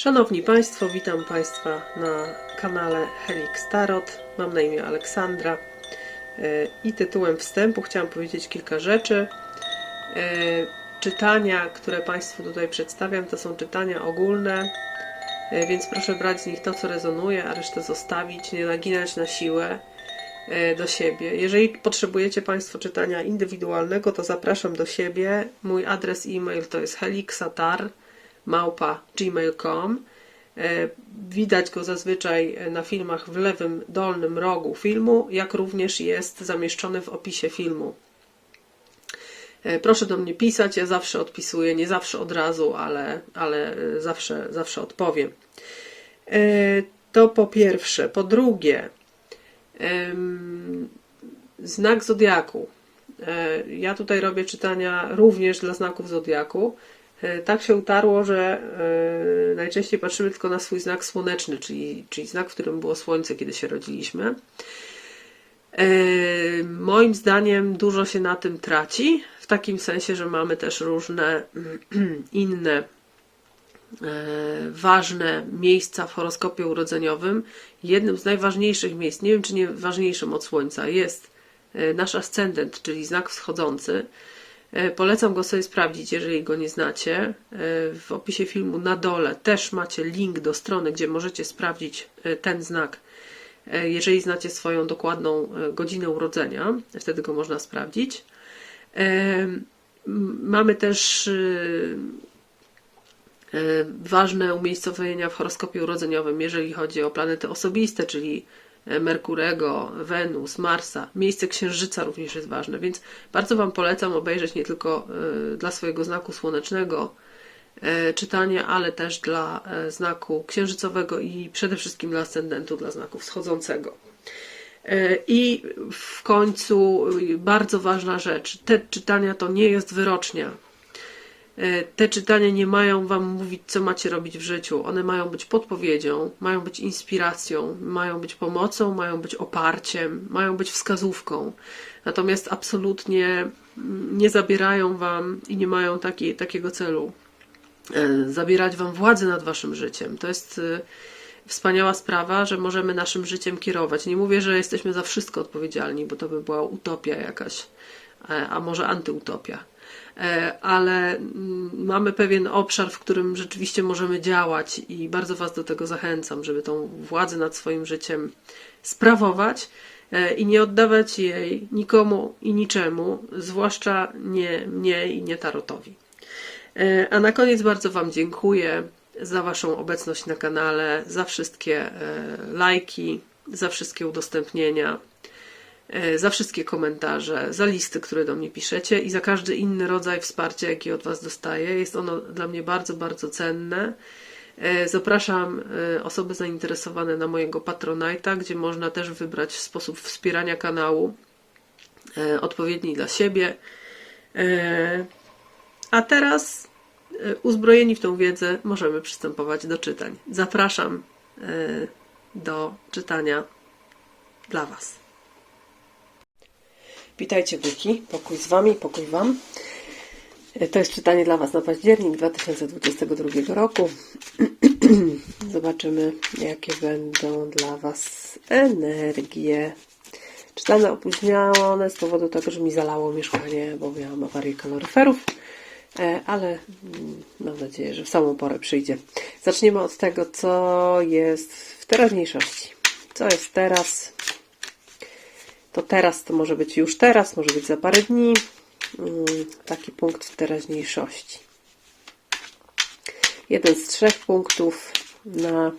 Szanowni Państwo, witam Państwa na kanale Helix Tarot. Mam na imię Aleksandra E, i tytułem wstępu chciałam powiedzieć kilka rzeczy. E, Czytania, które Państwu tutaj przedstawiam, to są czytania ogólne, e, więc proszę brać z nich to, co rezonuje, a resztę zostawić, nie naginać na siłę do siebie. Jeżeli potrzebujecie Państwo czytania indywidualnego, to zapraszam do siebie. Mój adres e-mail to jest helixatar małpa gmail.com. E, Widać go zazwyczaj na filmach w lewym dolnym rogu filmu, jak również jest zamieszczony w opisie filmu. E, Proszę do mnie pisać, ja zawsze odpisuję, nie zawsze od razu, ale, ale e, zawsze, zawsze odpowiem. E, To po pierwsze. Po drugie, znak zodiaku. E, Ja tutaj robię czytania również dla znaków zodiaku. E, Tak się utarło, że e, najczęściej patrzymy tylko na swój znak słoneczny, czyli, czyli znak, w którym było słońce, kiedy się rodziliśmy. E, Moim zdaniem dużo się na tym traci, w takim sensie, że mamy też różne inne ważne miejsca w horoskopie urodzeniowym. Jednym z najważniejszych miejsc, nie wiem czy nie ważniejszym od Słońca, jest nasz ascendent, czyli znak wschodzący. E, Polecam go sobie sprawdzić, jeżeli go nie znacie. E, W opisie filmu na dole też macie link do strony, gdzie możecie sprawdzić e, ten znak, jeżeli znacie swoją dokładną godzinę urodzenia. Wtedy go można sprawdzić. Mamy też ważne umiejscowienia w horoskopie urodzeniowym, jeżeli chodzi o planety osobiste, czyli Merkurego, Wenus, Marsa. Miejsce Księżyca również jest ważne, więc bardzo Wam polecam obejrzeć nie tylko e, dla swojego znaku słonecznego e, czytanie, ale też dla e, znaku księżycowego i przede wszystkim dla ascendentu, dla znaku wschodzącego. I w końcu bardzo ważna rzecz. Te czytania to nie jest wyrocznia. E, Te czytania nie mają Wam mówić, co macie robić w życiu. One mają być podpowiedzią, mają być inspiracją, mają być pomocą, mają być oparciem, mają być wskazówką. Natomiast absolutnie mm, nie zabierają Wam i nie mają taki, takiego celu e, zabierać Wam władzy nad Waszym życiem. To jest e, wspaniała sprawa, że możemy naszym życiem kierować. Nie mówię, że jesteśmy za wszystko odpowiedzialni, bo to by była utopia jakaś, e, a może antyutopia. E, Ale mm, mamy pewien obszar, w którym rzeczywiście możemy działać i bardzo Was do tego zachęcam, żeby tą władzę nad swoim życiem sprawować e, i nie oddawać jej nikomu i niczemu, zwłaszcza nie mnie i nie tarotowi. E, A na koniec bardzo Wam dziękuję za Waszą obecność na kanale, za wszystkie lajki, za wszystkie udostępnienia, za wszystkie komentarze, za listy, które do mnie piszecie i za każdy inny rodzaj wsparcia, jaki od Was dostaję. Jest ono dla mnie bardzo, bardzo cenne. E, Zapraszam e, osoby zainteresowane na mojego Patronite'a, gdzie można też wybrać sposób wspierania kanału e, odpowiedni dla siebie. E, A teraz, e, uzbrojeni w tą wiedzę, możemy przystępować do czytań. Zapraszam e, do czytania dla Was. Witajcie, byki. Pokój z Wami, pokój Wam. E, To jest czytanie dla Was na październik 2022 roku. Zobaczymy, jakie będą dla Was energie. Czytane opóźnione z powodu tego, że mi zalało mieszkanie, bo miałam awarię kaloryferów, E, ale mm, mam nadzieję, że w samą porę przyjdzie. Zaczniemy od tego, co jest w teraźniejszości. Co jest teraz? To teraz to może być już teraz, może być za parę dni. Mm, Taki punkt w teraźniejszości. Jeden z trzech punktów na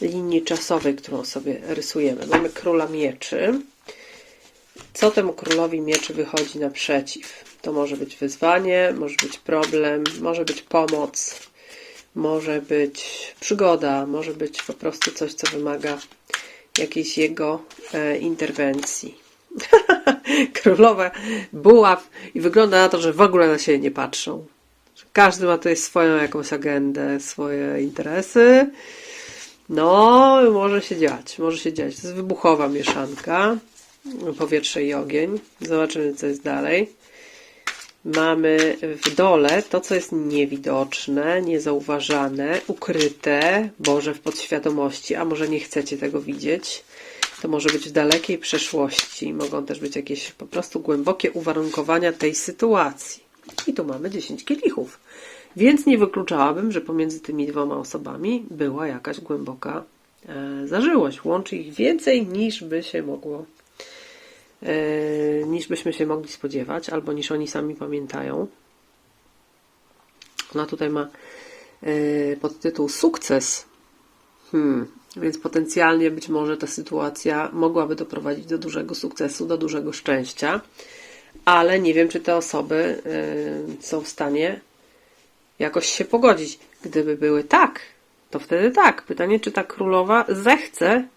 linii czasowej, którą sobie rysujemy. Mamy króla mieczy. Co temu królowi mieczy wychodzi naprzeciw? To może być wyzwanie, może być problem, może być pomoc, może być przygoda, może być po prostu coś, co wymaga jakiejś jego e, interwencji. Królowa buław i wygląda na to, że w ogóle na siebie nie patrzą. Każdy ma tutaj swoją jakąś agendę, swoje interesy. No, może się dziać, może się dziać. To jest wybuchowa mieszanka powietrze i ogień. Zobaczymy, co jest dalej. Mamy w dole to, co jest niewidoczne, niezauważane, ukryte, może w podświadomości, a może nie chcecie tego widzieć. To może być w dalekiej przeszłości. Mogą też być jakieś po prostu głębokie uwarunkowania tej sytuacji. I tu mamy 10 kielichów. Więc nie wykluczałabym, że pomiędzy tymi dwoma osobami była jakaś głęboka e, zażyłość. Łączy ich więcej niż by się mogło, niż byśmy się mogli spodziewać, albo niż oni sami pamiętają. Ona tutaj ma e, podtytuł Sukces. Hmm. Więc potencjalnie być może ta sytuacja mogłaby doprowadzić do dużego sukcesu, do dużego szczęścia, ale nie wiem, czy te osoby y, są w stanie jakoś się pogodzić. Gdyby były tak, to wtedy tak. Pytanie, czy ta królowa zechce,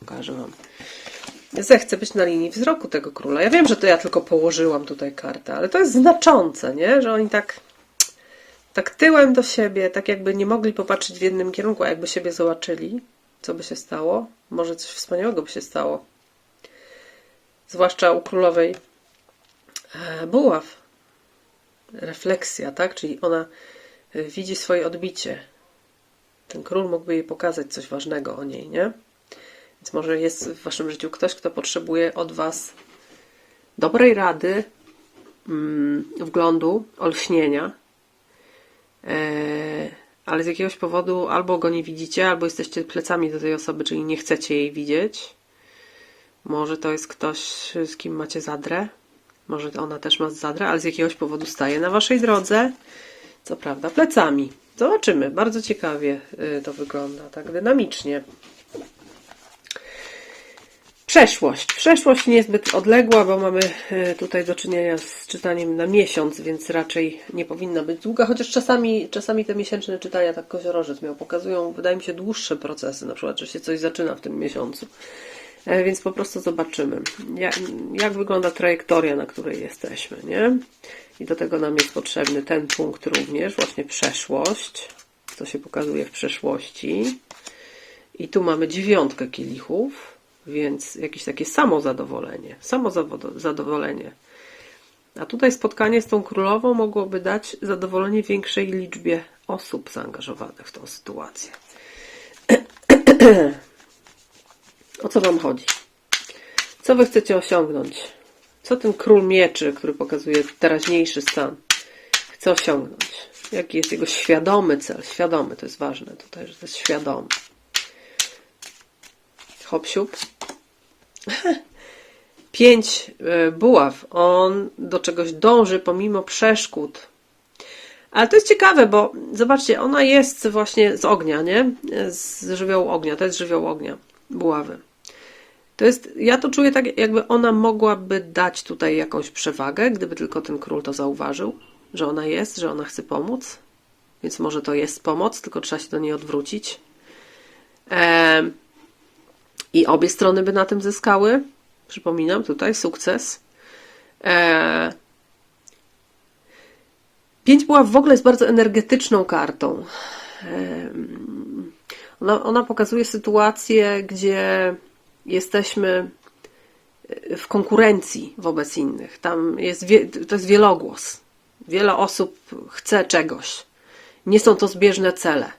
pokażę Wam, zechce być na linii wzroku tego króla. Ja wiem, że to ja tylko położyłam tutaj kartę, ale to jest znaczące, nie? Że oni tak tak tyłem do siebie, tak jakby nie mogli popatrzeć w jednym kierunku, a jakby siebie zobaczyli, co by się stało, może coś wspaniałego by się stało. Zwłaszcza u królowej e, buław. Refleksja, tak? Czyli ona e, widzi swoje odbicie. Ten król mógłby jej pokazać coś ważnego o niej, nie? Więc może jest w waszym życiu ktoś, kto potrzebuje od was dobrej rady, mm, wglądu, olśnienia, E, ale z jakiegoś powodu albo go nie widzicie, albo jesteście plecami do tej osoby, czyli nie chcecie jej widzieć. Może to jest ktoś, z kim macie zadrę. Może ona też ma zadrę, ale z jakiegoś powodu staje na waszej drodze. Co prawda, plecami. Zobaczymy. Bardzo ciekawie y, to wygląda, tak dynamicznie. Przeszłość. Przeszłość niezbyt odległa, bo mamy e, tutaj do czynienia z czytaniem na miesiąc, więc raczej nie powinna być długa, chociaż czasami, czasami te miesięczne czytania, tak koziorożec miał, pokazują, wydaje mi się, dłuższe procesy, na przykład, że się coś zaczyna w tym miesiącu. E, więc po prostu zobaczymy, jak, jak wygląda trajektoria, na której jesteśmy, nie? I do tego nam jest potrzebny ten punkt również, właśnie przeszłość, co się pokazuje w przeszłości. I tu mamy dziewiątkę kielichów więc jakieś takie samozadowolenie, samozadowolenie. A tutaj spotkanie z tą królową mogłoby dać zadowolenie większej liczbie osób zaangażowanych w tą sytuację. o co Wam chodzi? Co Wy chcecie osiągnąć? Co ten król mieczy, który pokazuje teraźniejszy stan, chce osiągnąć? Jaki jest jego świadomy cel? Świadomy, to jest ważne tutaj, że to jest świadomy. Hop siup. Pięć e, buław. On do czegoś dąży pomimo przeszkód. Ale to jest ciekawe, bo zobaczcie, ona jest właśnie z ognia, nie? Z żywiołu ognia. To jest żywioł ognia. Buławy. To jest, ja to czuję tak, jakby ona mogłaby dać tutaj jakąś przewagę, gdyby tylko ten król to zauważył, że ona jest, że ona chce pomóc. Więc może to jest pomoc, tylko trzeba się do niej odwrócić. Eee, i obie strony by na tym zyskały. Przypominam tutaj sukces. Eee... Pięć była w ogóle jest bardzo energetyczną kartą. Eee... Ona, ona pokazuje sytuację, gdzie jesteśmy w konkurencji wobec innych. Tam jest, to jest wielogłos. Wiele osób chce czegoś. Nie są to zbieżne cele.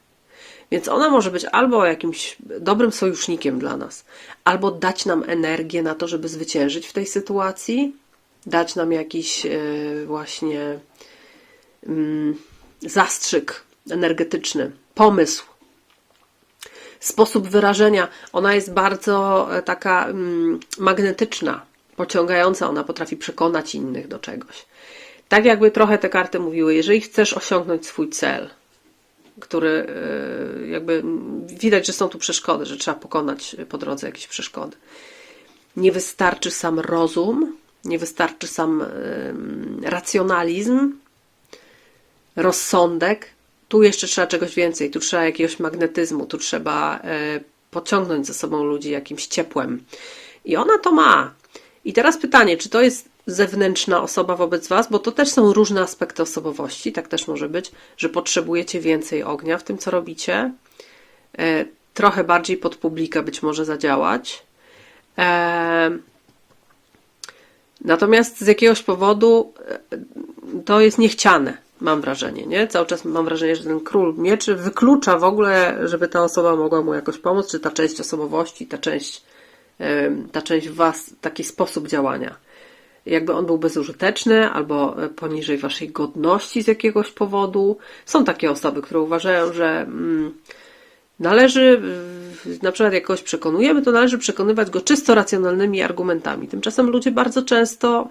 Więc ona może być albo jakimś dobrym sojusznikiem dla nas, albo dać nam energię na to, żeby zwyciężyć w tej sytuacji, dać nam jakiś e, właśnie mm, zastrzyk energetyczny, pomysł, sposób wyrażenia. Ona jest bardzo e, taka mm, magnetyczna, pociągająca, ona potrafi przekonać innych do czegoś. Tak jakby trochę te karty mówiły, jeżeli chcesz osiągnąć swój cel, który e, jakby widać, że są tu przeszkody, że trzeba pokonać po drodze jakieś przeszkody. Nie wystarczy sam rozum, nie wystarczy sam racjonalizm, rozsądek. Tu jeszcze trzeba czegoś więcej, tu trzeba jakiegoś magnetyzmu, tu trzeba e, pociągnąć za sobą ludzi jakimś ciepłem. I ona to ma. I teraz pytanie, czy to jest zewnętrzna osoba wobec Was, bo to też są różne aspekty osobowości, tak też może być, że potrzebujecie więcej ognia w tym, co robicie, e, trochę bardziej pod publikę być może zadziałać. E, Natomiast z jakiegoś powodu e, to jest niechciane, mam wrażenie, nie? Cały czas mam wrażenie, że ten król mieczy wyklucza w ogóle, żeby ta osoba mogła mu jakoś pomóc, czy ta część osobowości, ta część, ta część was, taki sposób działania. Jakby on był bezużyteczny albo e, poniżej waszej godności z jakiegoś powodu. Są takie osoby, które uważają, że mm, należy, na przykład jak kogoś przekonujemy, to należy przekonywać go czysto racjonalnymi argumentami. Tymczasem ludzie bardzo często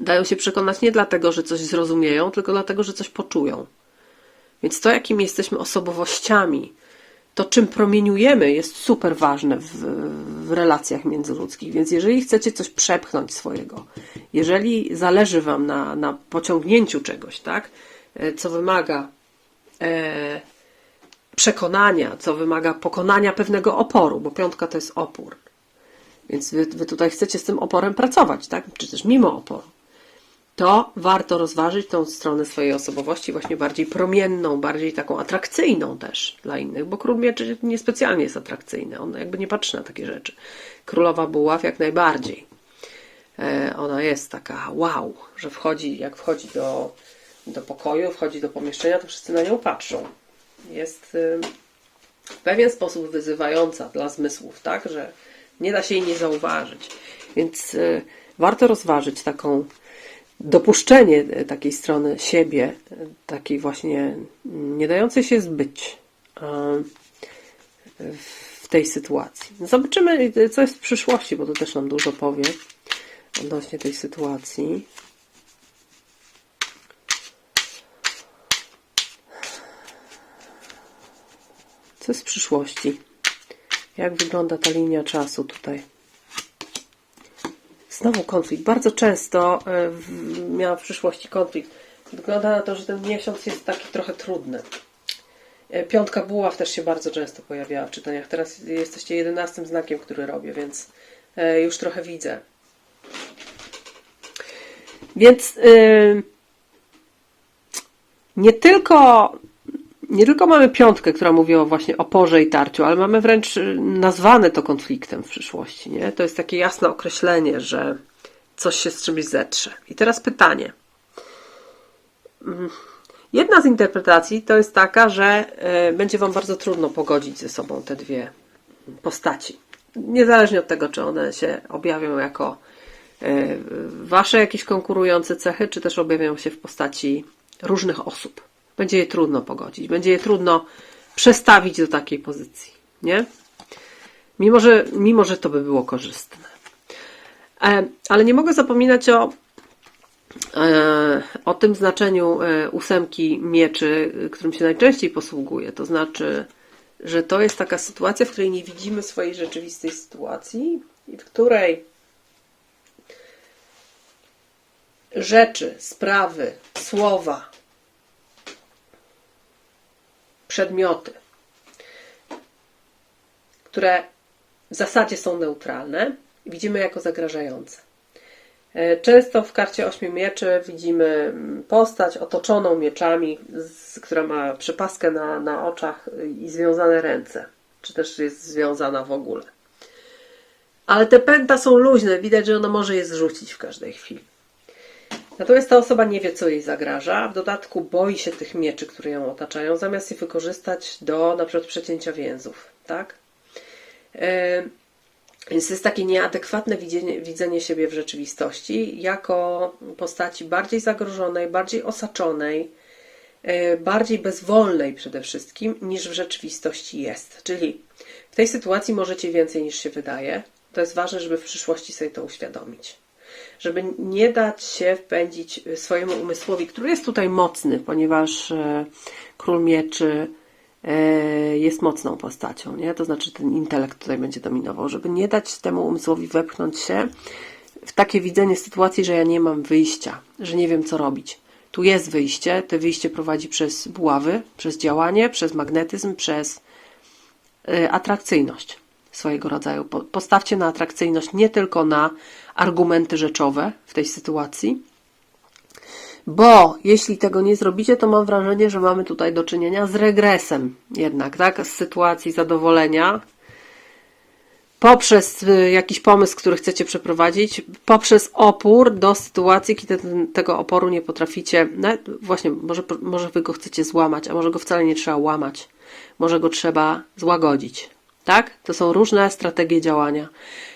dają się przekonać nie dlatego, że coś zrozumieją, tylko dlatego, że coś poczują. Więc to, jakimi jesteśmy osobowościami, to czym promieniujemy, jest super ważne w, w relacjach międzyludzkich. Więc jeżeli chcecie coś przepchnąć swojego, jeżeli zależy Wam na, na pociągnięciu czegoś, tak, e, co wymaga e, przekonania, co wymaga pokonania pewnego oporu, bo piątka to jest opór. Więc wy, wy tutaj chcecie z tym oporem pracować, tak? Czy też mimo oporu. To warto rozważyć tą stronę swojej osobowości, właśnie bardziej promienną, bardziej taką atrakcyjną też dla innych, bo król mieczy niespecjalnie jest atrakcyjny. On jakby nie patrzy na takie rzeczy. Królowa buław jak najbardziej. E, ona jest taka wow, że wchodzi, jak wchodzi do, do pokoju, wchodzi do pomieszczenia, to wszyscy na nią patrzą jest y, w pewien sposób wyzywająca dla zmysłów, tak, że nie da się jej nie zauważyć. Więc y, warto rozważyć taką dopuszczenie takiej strony siebie, takiej właśnie nie dającej się zbyć w tej sytuacji. Zobaczymy, co jest w przyszłości, bo to też nam dużo powie odnośnie tej sytuacji. Co jest w przyszłości? Jak wygląda ta linia czasu tutaj? Znowu konflikt. Bardzo często e, miałam w przyszłości konflikt. Wygląda na to, że ten miesiąc jest taki trochę trudny. E, Piątka buław też się bardzo często pojawiała w czytaniach. Teraz jesteście jedenastym znakiem, który robię, więc e, już trochę widzę. Więc yy, nie tylko nie tylko mamy piątkę, która mówi o właśnie oporze i tarciu, ale mamy wręcz y, nazwane to konfliktem w przyszłości. Nie? To jest takie jasne określenie, że coś się z czymś zetrze. I teraz pytanie. Mm, Jedna z interpretacji to jest taka, że y, będzie Wam bardzo trudno pogodzić ze sobą te dwie postaci. Niezależnie od tego, czy one się objawią jako y, Wasze jakieś konkurujące cechy, czy też objawią się w postaci różnych osób. Będzie je trudno pogodzić, będzie je trudno przestawić do takiej pozycji, nie? Mimo, że, mimo, że to by było korzystne. E, Ale nie mogę zapominać o, e, o tym znaczeniu e, ósemki mieczy, którym się najczęściej posługuje. To znaczy, że to jest taka sytuacja, w której nie widzimy swojej rzeczywistej sytuacji i w której rzeczy, sprawy, słowa, przedmioty, które w zasadzie są neutralne, widzimy jako zagrażające. E, Często w karcie ośmiu mieczy widzimy mm, postać otoczoną mieczami, która ma przypaskę na, na oczach i związane ręce, czy też jest związana w ogóle. Ale te pęta są luźne, widać, że ona może je zrzucić w każdej chwili. Natomiast ta osoba nie wie, co jej zagraża, w dodatku boi się tych mieczy, które ją otaczają, zamiast je wykorzystać do na przykład przecięcia więzów, tak? E, Więc jest takie nieadekwatne widzenie, widzenie siebie w rzeczywistości jako postaci bardziej zagrożonej, bardziej osaczonej, e, bardziej bezwolnej przede wszystkim, niż w rzeczywistości jest. Czyli w tej sytuacji możecie więcej niż się wydaje. To jest ważne, żeby w przyszłości sobie to uświadomić żeby nie dać się wpędzić swojemu umysłowi, który jest tutaj mocny, ponieważ e, król mieczy e, jest mocną postacią, nie? To znaczy ten intelekt tutaj będzie dominował, żeby nie dać temu umysłowi wepchnąć się w takie widzenie sytuacji, że ja nie mam wyjścia, że nie wiem co robić. Tu jest wyjście, to wyjście prowadzi przez buławy, przez działanie, przez magnetyzm, przez y, atrakcyjność swojego rodzaju. Po- Postawcie na atrakcyjność nie tylko na argumenty rzeczowe w tej sytuacji, bo jeśli tego nie zrobicie, to mam wrażenie, że mamy tutaj do czynienia z regresem jednak, tak? Z sytuacji zadowolenia poprzez y, jakiś pomysł, który chcecie przeprowadzić, poprzez opór do sytuacji, kiedy ten, tego oporu nie potraficie, nawet właśnie, może, może wy go chcecie złamać, a może go wcale nie trzeba łamać, może go trzeba złagodzić. Tak? To są różne strategie działania.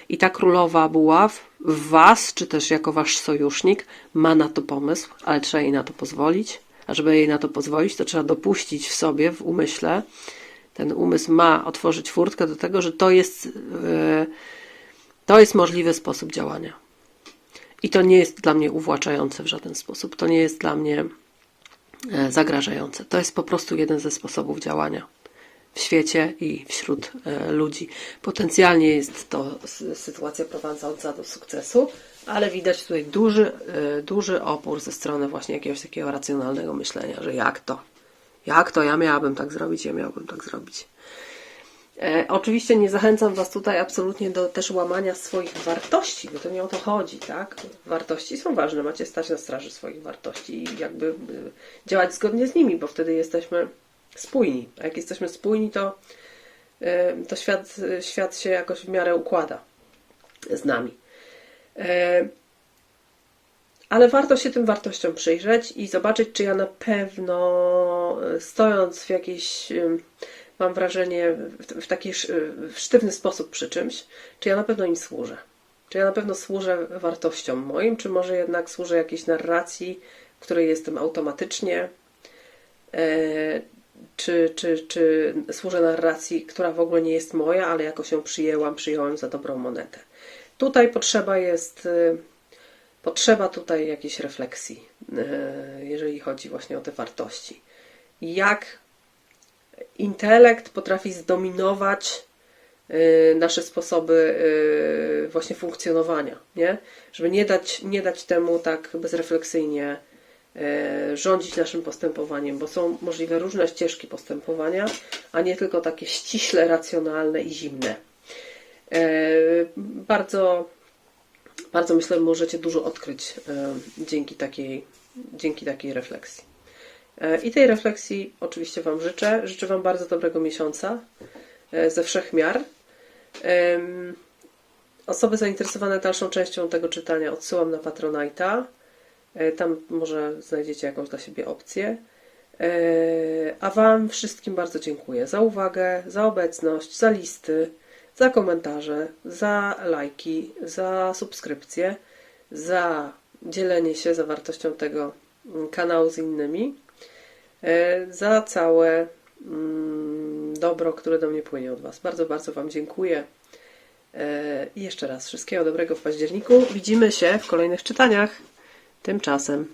I ta królowa buław w was, czy też jako wasz sojusznik, ma na to pomysł, ale trzeba jej na to pozwolić. A żeby jej na to pozwolić, to trzeba dopuścić w sobie, w umyśle, ten umysł ma otworzyć furtkę do tego, że to jest, e, to jest możliwy sposób działania. I to nie jest dla mnie uwłaczające w żaden sposób. To nie jest dla mnie e, zagrażające. To jest po prostu jeden ze sposobów działania w świecie i wśród e, ludzi. Potencjalnie jest to sytuacja prowadząca do sukcesu, ale widać tutaj duży, e, duży opór ze strony właśnie jakiegoś takiego racjonalnego myślenia, że jak to? Jak to? Ja miałabym tak zrobić, ja miałbym tak zrobić. E, oczywiście nie zachęcam Was tutaj absolutnie do też łamania swoich wartości, bo to nie o to chodzi, tak? Wartości są ważne, macie stać na straży swoich wartości i jakby działać zgodnie z nimi, bo wtedy jesteśmy spójni. A jak jesteśmy spójni, to, to świat, świat się jakoś w miarę układa z nami. E, ale warto się tym wartościom przyjrzeć i zobaczyć, czy ja na pewno y, stojąc w jakiejś, mam wrażenie, w, taki sz- w sztywny sposób przy czymś, czy ja na pewno im służę. Czy ja na pewno służę wartościom moim, czy może jednak służę jakiejś narracji, w której jestem automatycznie, e, czy, czy, czy służę narracji, która w ogóle nie jest moja, ale jakoś ją przyjęłam, przyjąłem za dobrą monetę. Tutaj potrzeba jest, y, potrzeba tutaj jakiejś refleksji, y, jeżeli chodzi właśnie o te wartości. Jak intelekt potrafi zdominować y, nasze sposoby właśnie funkcjonowania, nie? Żeby nie dać, nie dać temu tak bezrefleksyjnie rządzić naszym postępowaniem, bo są możliwe różne ścieżki postępowania, a nie tylko takie ściśle racjonalne i zimne. E, Bardzo, bardzo myślę, możecie dużo odkryć e, dzięki takiej, dzięki takiej refleksji. E, I tej refleksji oczywiście Wam życzę. Życzę Wam bardzo dobrego miesiąca e, ze wszech miar. Osoby zainteresowane dalszą częścią tego czytania odsyłam na Patronite'a. E, Tam może znajdziecie jakąś dla siebie opcję. E, A Wam wszystkim bardzo dziękuję za uwagę, za obecność, za listy, za komentarze, za lajki, za subskrypcje, za dzielenie się zawartością tego mm, kanału z innymi, e, za całe mm, dobro, które do mnie płynie od Was. Bardzo, bardzo Wam dziękuję. I jeszcze raz wszystkiego dobrego w październiku. Widzimy się w kolejnych czytaniach. Tymczasem